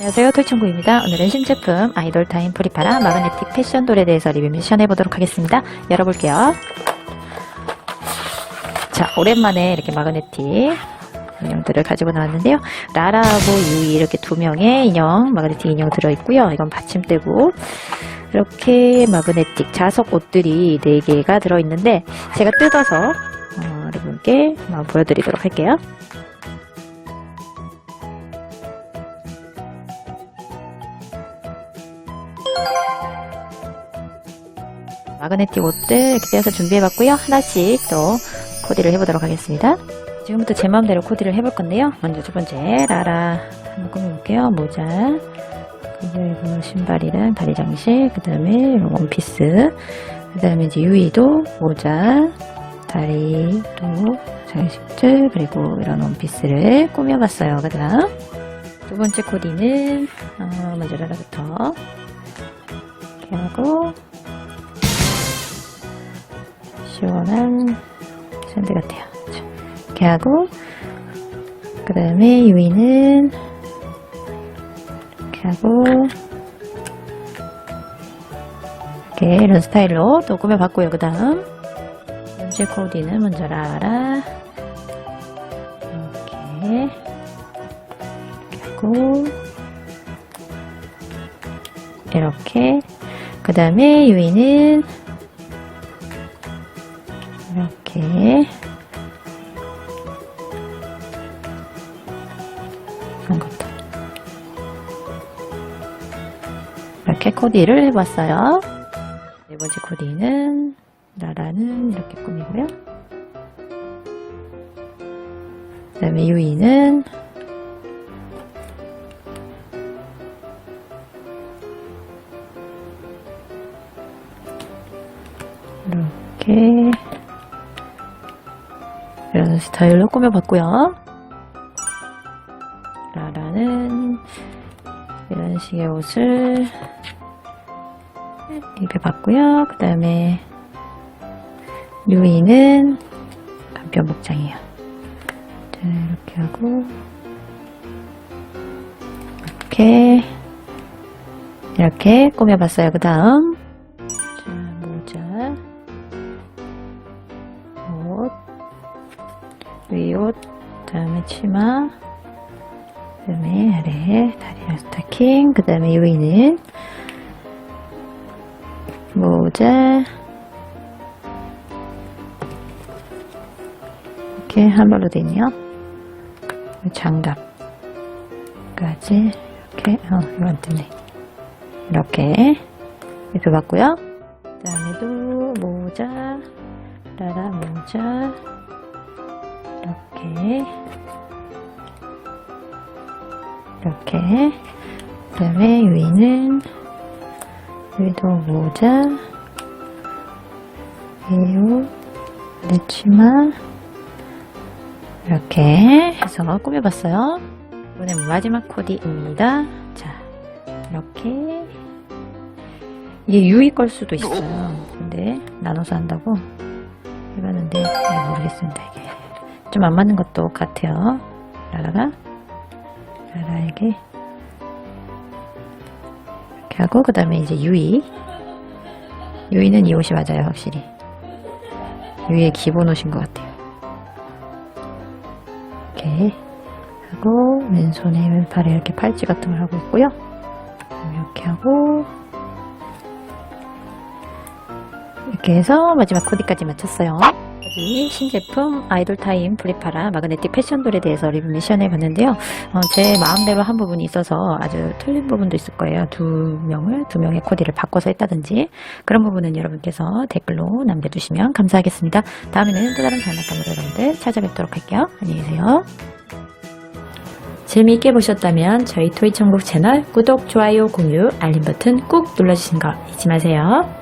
안녕하세요. 털천구입니다. 오늘은 신제품 아이돌 타임 프리파라 마그네틱 패션 돌에 대해서 리뷰 미션 해보도록 하겠습니다. 열어볼게요. 자, 오랜만에 이렇게 마그네틱 인형들을 가지고 나왔는데요. 라라하고 유이 이렇게 두 명의 인형, 마그네틱 인형 들어있고요. 이건 받침대고 이렇게 마그네틱 자석 옷들이 4개가 들어있는데 제가 뜯어서 어, 여러분께 한번 보여드리도록 할게요. 마그네틱 옷들 떼어서 준비해봤고요. 하나씩 또 코디를 해보도록 하겠습니다. 지금부터 제 마음대로 코디를 해볼 건데요. 먼저 첫 번째 라라 한번 꾸며볼게요. 모자 그리고 신발이랑 다리 장식 그 다음에 원피스 그 다음에 이제 유이도 모자 다리도 장식들 그리고 이런 원피스를 꾸며봤어요. 그 다음 두 번째 코디는 어, 먼저 라라부터 이렇게 하고 시원한 샌드 같아요. 자, 이렇게 하고 그 다음에 유이는 이렇게 하고 이렇게 이런 스타일로 또 꾸며봤고요. 그 다음 연재 코디는 먼저 라라 이렇게 이렇게 하고 이렇게 그 다음에 유이는 이렇게 이런 것도 이렇게 코디를 해봤어요. 네 번째 코디는 라라는 이렇게 꾸미고요. 그 다음에 유이는 이렇게 이런 스타일로 꾸며봤고요. 라라는 이런 식의 옷을 입혀봤고요. 그 다음에 유이는 간편 복장이에요. 자, 이렇게 하고 이렇게 이렇게 꾸며봤어요. 그 다음 자, 모자 위옷, 그 다음에 치마, 그 다음에 아래 다리랑 스타킹, 그 다음에 유이는 모자 이렇게 한 발로 돼 있네요. 장갑까지 이렇게 어 이거 안 뜨네. 이렇게 이렇게 봤고요. 그다음에도 모자, 라라 모자. 이렇게. 그 다음에 위는 위도 모자 위로 내치마 이렇게 해서 꾸며봤어요. 이번엔 마지막 코디입니다. 자 이렇게. 이게 유이 걸 수도 있어요. 근데 나눠서 한다고 해봤는데 잘 모르겠습니다 이게 좀 안 맞는 것도 같아요. 라라가 라라에게 이렇게 하고 그 다음에 이제 유이 유이는 이 옷이 맞아요 확실히 유이의 기본 옷인 것 같아요. 이렇게 하고 왼손에 왼팔에 이렇게 팔찌 같은 걸 하고 있고요. 이렇게 하고 이렇게 해서 마지막 코디까지 마쳤어요. 여기 신제품 아이돌 타임 브리파라 마그네틱 패션돌에 대해서 리뷰 미션 해봤는데요. 어, 제 마음대로 한 부분이 있어서 아주 틀린 부분도 있을 거예요. 두 명을, 두 명의 코디를 바꿔서 했다든지 그런 부분은 여러분께서 댓글로 남겨주시면 감사하겠습니다. 다음에는 또 다른 장난감으로 여러분들 찾아뵙도록 할게요. 안녕히 계세요. 재미있게 보셨다면 저희 토이천국 채널 구독, 좋아요, 공유, 알림 버튼 꾹 눌러주시는 거 잊지 마세요.